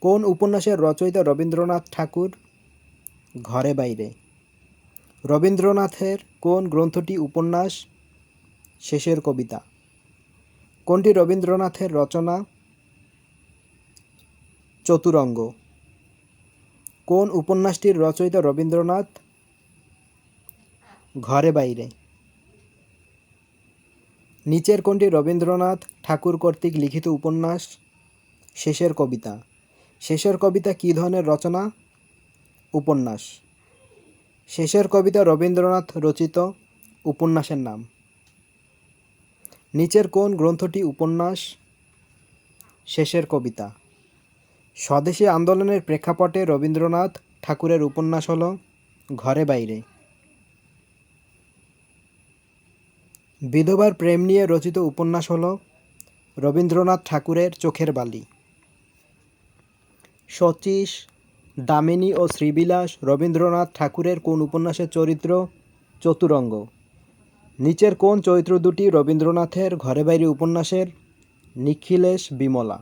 কোন উপন্যাসের রচয়িতা রবীন্দ্রনাথ ঠাকুর? ঘরে বাইরে। রবীন্দ্রনাথের কোন গ্রন্থটি উপন্যাস? শেষের কবিতা। কোনটি রবীন্দ্রনাথের রচনা? চতুরঙ্গ। কোন উপন্যাসটির রচয়িতা রবীন্দ্রনাথ? ঘরে বাইরে। নিচের কোনটি রবীন্দ্রনাথ ঠাকুর কর্তৃক লিখিত উপন্যাস? শেষের কবিতা। শেষের কবিতা কী ধরনের রচনা? উপন্যাস। শেষের কবিতা রবীন্দ্রনাথ রচিত উপন্যাসের নাম। নিচের কোন গ্রন্থটি উপন্যাস? শেষের কবিতা। স্বদেশী আন্দোলনের প্রেক্ষাপটে রবীন্দ্রনাথ ঠাকুরের উপন্যাস হল ঘরে বাইরে। বিধবার প্রেম নিয়ে রচিত উপন্যাস হল রবীন্দ্রনাথ ঠাকুরের চোখের বালি। শচীশ দামিনী ও শ্রীবিলাস রবীন্দ্রনাথ ঠাকুরের কোন উপন্যাসের চরিত্র? চতুরঙ্গ। নিচের কোন চরিত্র দুটি রবীন্দ্রনাথের ঘরে বাইরে উপন্যাসের? নিখিলেশ বিমলা।